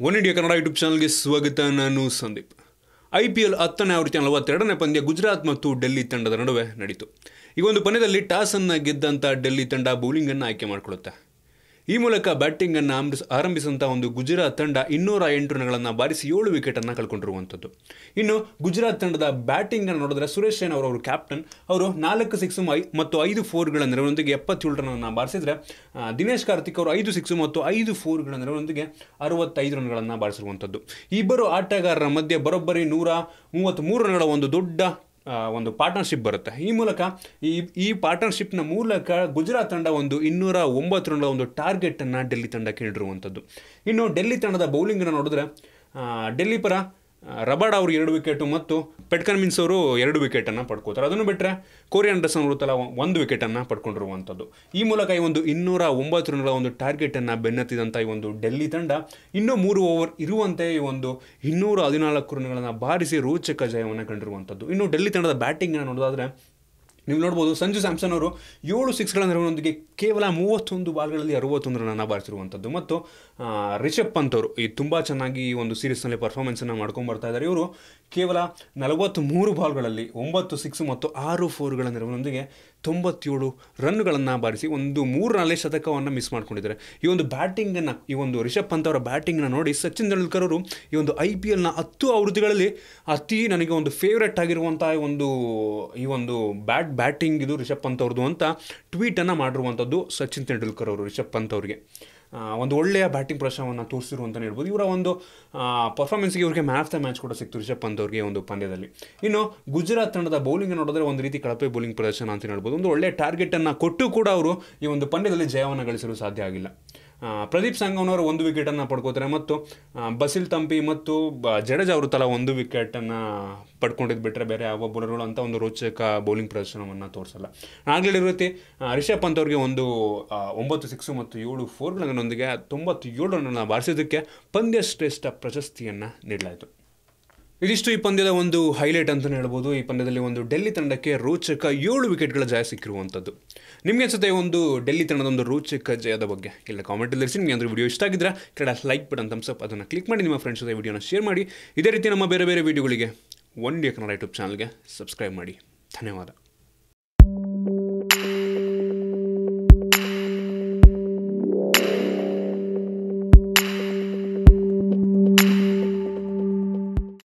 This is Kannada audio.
ಒನ್ ಇಂಡಿಯಾ ಕನ್ನಡ ಯೂಟ್ಯೂಬ್ ಚಾನಲ್ಗೆ ಸ್ವಾಗತ, ನಾನು ಸಂದೀಪ್. ಐ ಪಿ ಎಲ್ ಹತ್ತನೇ ಆವೃತ್ತಿ ನಲವತ್ತೆರಡನೇ ಪಂದ್ಯ ಗುಜರಾತ್ ಮತ್ತು ಡೆಲ್ಲಿ ತಂಡದ ನಡುವೆ ನಡೀತು. ಈ ಒಂದು ಪಂದ್ಯದಲ್ಲಿ ಟಾಸನ್ನು ಗೆದ್ದಂಥ ಡೆಲ್ಲಿ ತಂಡ ಬೌಲಿಂಗನ್ನು ಆಯ್ಕೆ ಮಾಡಿಕೊಳ್ಳುತ್ತೆ. ಈ ಮೂಲಕ ಬ್ಯಾಟಿಂಗ್ ಅನ್ನು ಆರಂಭಿಸಿದಂಥ ಒಂದು ಗುಜರಾತ್ ತಂಡ ಇನ್ನೂರ ಎಂಟು ರನ್ಗಳನ್ನು ಬಾರಿಸಿ ಏಳು ವಿಕೆಟನ್ನು ಕಳ್ಕೊಂಡಿರುವಂಥದ್ದು ಇನ್ನು ಗುಜರಾತ್ ತಂಡದ ಬ್ಯಾಟಿಂಗ್ ಅನ್ನು ನೋಡಿದ್ರೆ ಸುರೇಶ್ ರೈನ್ ಅವರು ಕ್ಯಾಪ್ಟನ್. ಅವರು ನಾಲ್ಕು ಸಿಕ್ಸ್ ಮತ್ತು ಐದು ಫೋರ್ಗಳ ನೆರವಿನೊಂದಿಗೆ ಎಪ್ಪತ್ತೇಳು ರನ್ನನ್ನು ಬಾರಿಸಿದ್ರೆ ದಿನೇಶ್ ಕಾರ್ತಿಕ್ ಅವರು ಐದು ಸಿಕ್ಸ್ ಮತ್ತು ಐದು ಫೋರ್ಗಳ ನೆರವಿನೊಂದಿಗೆ ಅರವತ್ತೈದು ರನ್ಗಳನ್ನು ಬಾರಿಸಿರುವಂಥದ್ದು ಇಬ್ಬರು ಆಟಗಾರರ ಮಧ್ಯೆ ಬರೋಬ್ಬರಿ ನೂರ ಮೂವತ್ತ್ಮೂರು ರನ್ಗಳ ಒಂದು ದೊಡ್ಡ ಒಂದು ಪಾರ್ಟ್ನರ್ಶಿಪ್ ಬರುತ್ತೆ. ಈ ಮೂಲಕ ಈ ಈ ಪಾರ್ಟ್ನರ್ಶಿಪ್ನ ಮೂಲಕ ಗುಜರಾತ್ ತಂಡ ಒಂದು ಇನ್ನೂರ ಒಂಬತ್ತು ರನ್ಗಳ ಒಂದು ಟಾರ್ಗೆಟನ್ನು ಡೆಲ್ಲಿ ತಂಡಕ್ಕೆ ನೀಡಿರುವಂಥದ್ದು. ಇನ್ನು ಡೆಲ್ಲಿ ತಂಡದ ಬೌಲಿಂಗನ್ನು ನೋಡಿದ್ರೆ ಡೆಲ್ಲಿ ಪರ ರಬಾಡ್ ಅವರು ಎರಡು ವಿಕೆಟು ಮತ್ತು ಪೆಟ್ಕನ್ ಮಿನ್ಸ್ ಅವರು ಎರಡು ವಿಕೆಟನ್ನು ಪಡ್ಕೋತಾರೆ. ಅದನ್ನು ಬಿಟ್ಟರೆ ಕೋರಿಯನ್ ಆಂಡರ್ಸನ್ ಅವರು ತಲಾ ಒಂದು ವಿಕೆಟನ್ನು ಪಡ್ಕೊಂಡಿರುವಂಥದ್ದು. ಈ ಮೂಲಕ ಈ ಒಂದು ಇನ್ನೂರ ಒಂಬತ್ತು ರನ್ಗಳ ಒಂದು ಟಾರ್ಗೆಟನ್ನು ಬೆನ್ನತ್ತಿದಂಥ ಈ ಒಂದು ಡೆಲ್ಲಿ ತಂಡ ಇನ್ನೂ ಮೂರು ಓವರ್ ಇರುವಂತೆ ಈ ಒಂದು ಇನ್ನೂರ ಹದಿನಾಲ್ಕು ರನ್ಗಳನ್ನು ಬಾರಿಸಿ ರೋಚಕ ಜಯವನ್ನು ಕಂಡಿರುವಂಥದ್ದು. ಇನ್ನು ಡೆಲ್ಲಿ ತಂಡದ ಬ್ಯಾಟಿಂಗನ್ನು ನೋಡೋದಾದರೆ ನೀವು ನೋಡ್ಬೋದು ಸಂಜು ಸ್ಯಾಮ್ಸನ್ ಅವರು ಏಳು ಸಿಕ್ಸ್ಗಳ ನೆರವಿನೊಂದಿಗೆ ಕೇವಲ ಮೂವತ್ತೊಂದು ಬಾಲ್ಗಳಲ್ಲಿ ಅರವತ್ತೊಂದು ರನ್ನನ್ನು ಬಾರಿಸಿರುವಂಥದ್ದು ಮತ್ತು ರಿಷಬ್ ಪಂತ್ ಅವರು ಈ ತುಂಬ ಚೆನ್ನಾಗಿ ಈ ಒಂದು ಸೀರೀಸ್ನಲ್ಲಿ ಪರ್ಫಾರ್ಮೆನ್ಸನ್ನು ಮಾಡ್ಕೊಂಡು ಬರ್ತಾ ಇದ್ದಾರೆ. ಇವರು ಕೇವಲ ನಲವತ್ತ್ ಮೂರು ಬಾಲ್ಗಳಲ್ಲಿ ಒಂಬತ್ತು ಸಿಕ್ಸ್ ಮತ್ತು ಆರು ಫೋರ್ಗಳ ನೆರವಿನೊಂದಿಗೆ ತೊಂಬತ್ತೇಳು ರನ್ಗಳನ್ನು ಬಾರಿಸಿ ಒಂದು ಮೂರನೇ ಶತಕವನ್ನು ಮಿಸ್ ಮಾಡ್ಕೊಂಡಿದ್ದಾರೆ. ಈ ಒಂದು ಬ್ಯಾಟಿಂಗನ್ನು ಈ ಒಂದು ರಿಷಬ್ ಪಂತ್ ಅವರ ಬ್ಯಾಟಿಂಗ್ನ ನೋಡಿ ಸಚಿನ್ ತೆಂಡೂಲ್ಕರ್ ಅವರು ಈ ಒಂದು ಐ ಪಿ ಎಲ್ನ ಹತ್ತು ಆವೃತ್ತಿಗಳಲ್ಲಿ ಅತಿ ನನಗೆ ಒಂದು ಫೇವ್ರೆಟ್ ಆಗಿರುವಂಥ ಒಂದು, ಈ ಒಂದು ಬ್ಯಾಟ್ ಬ್ಯಾಟಿಂಗ್ ಇದು ರಿಷಬ್ ಪಂತ್ ಅವ್ರದ್ದು ಅಂತ ಟ್ವೀಟನ್ನು ಮಾಡಿರುವಂಥದ್ದು ಸಚಿನ್ ತೆಂಡೂಲ್ಕರ್ ಅವರು, ರಿಷಬ್ ಪಂತ್ ಅವರಿಗೆ. ಒಂದು ಒಳ್ಳೆಯ ಬ್ಯಾಟಿಂಗ್ ಪ್ರದರ್ಶನವನ್ನು ತೋರಿಸಿರು ಅಂತಲೇ ಹೇಳ್ಬೋದು. ಇವರ ಒಂದು ಪರ್ಫಾರ್ಮೆನ್ಸ್ಗೆ ಇವರಿಗೆ ಮ್ಯಾನ್ ಆಫ್ ದ ಮ್ಯಾಚ್ ಕೂಡ ಸಿಕ್ತು ರಿಷಬ್ ಪಂತ್ ಅವರಿಗೆ ಒಂದು ಪಂದ್ಯದಲ್ಲಿ. ಇನ್ನು ಗುಜರಾತ್ ತಂಡದ ಬೌಲಿಂಗ್ ನೋಡಿದ್ರೆ ಒಂದು ರೀತಿ ಕಳಪೆ ಬೌಲಿಂಗ್ ಪ್ರದರ್ಶನ ಅಂತ ಹೇಳ್ಬೋದು. ಒಂದು ಒಳ್ಳೆಯ ಟಾರ್ಗೆಟನ್ನು ಕೊಟ್ಟು ಕೂಡ ಅವರು ಈ ಒಂದು ಪಂದ್ಯದಲ್ಲಿ ಜಯವನ್ನು ಗಳಿಸಲು ಸಾಧ್ಯ ಆಗಿಲ್ಲ. ಪ್ರದೀಪ್ ಸಂಗಮ್ನವರು ಒಂದು ವಿಕೆಟನ್ನು ಪಡ್ಕೋತಾರೆ ಮತ್ತು ಬಸಿಲ್ ತಂಪಿ ಮತ್ತು ಜಡೇಜಾ ಅವರು ತಲಾ ಒಂದು ವಿಕೆಟನ್ನು ಪಡ್ಕೊಂಡಿದ್ದು ಬಿಟ್ಟರೆ ಬೇರೆ ಯಾವ ಬೌಲರ್ಗಳು ಅಂತ ಒಂದು ರೋಚಕ ಬೌಲಿಂಗ್ ಪ್ರದರ್ಶನವನ್ನು ತೋರಿಸಲ್ಲ. ಆಗಲೇ ರೀತಿ ರಿಷಬ್ ಪಂತ್ ಅವರಿಗೆ ಒಂದು ಒಂಬತ್ತು ಸಿಕ್ಸು ಮತ್ತು ಏಳು ಫೋರ್ಗಳನ್ನೊಂದಿಗೆ ಏಳು ರನ್ನನ್ನು ಬಾರಿಸಿದ್ದಕ್ಕೆ ಪಂದ್ಯ ಶ್ರೇಷ್ಠ ಪ್ರಶಸ್ತಿಯನ್ನು ನೀಡಲಾಯಿತು. ಇದಿಷ್ಟು ಈ ಪಂದ್ಯದ ಒಂದು ಹೈಲೈಟ್ ಅಂತಲೇ ಹೇಳ್ಬೋದು. ಈ ಪಂದ್ಯದಲ್ಲಿ ಒಂದು ಡೆಲ್ಲಿ ತಂಡಕ್ಕೆ ರೋಚಕ ಏಳು ವಿಕೆಟ್ಗಳ ಜಯ ಸಿಕ್ಕಿರುವಂಥದ್ದು ನಿಮಗೆ ಅನ್ಸುತ್ತೆ ಒಂದು ಡೆಲ್ಲಿ ತಂಡದ ಒಂದು ರೋಚಕ ಜಯದ ಬಗ್ಗೆ? ಇಲ್ಲ ಕಾಮೆಂಟಲ್ಲಿ ಇರಿಸಿ ನಿಮಗೆ ಅಂದರೆ ವಿಡಿಯೋ ಇಷ್ಟ ಆಗಿದ್ರೆ? ಕೆಳ ಲೈಕ್ ಬಟನ್ ತಮ್ಸಪ್ ಅದನ್ನು ಕ್ಲಿಕ್ ಮಾಡಿ. ನಿಮ್ಮ ಫ್ರೆಂಡ್ಸ್ ಜೊತೆ ವಿಡಿಯೋನ ಶೇರ್ ಮಾಡಿ. ಇದೇ ರೀತಿ ನಮ್ಮ ಬೇರೆ ಬೇರೆ ವಿಡಿಯೋಗಳಿಗೆ ಒನ್ ಡೇ ಕನ್ನಡ ಯೂಟ್ಯೂಬ್ ಚಾನಲ್ಗೆ ಸಬ್ಸ್ಕ್ರೈಬ್ ಮಾಡಿ. ಧನ್ಯವಾದ.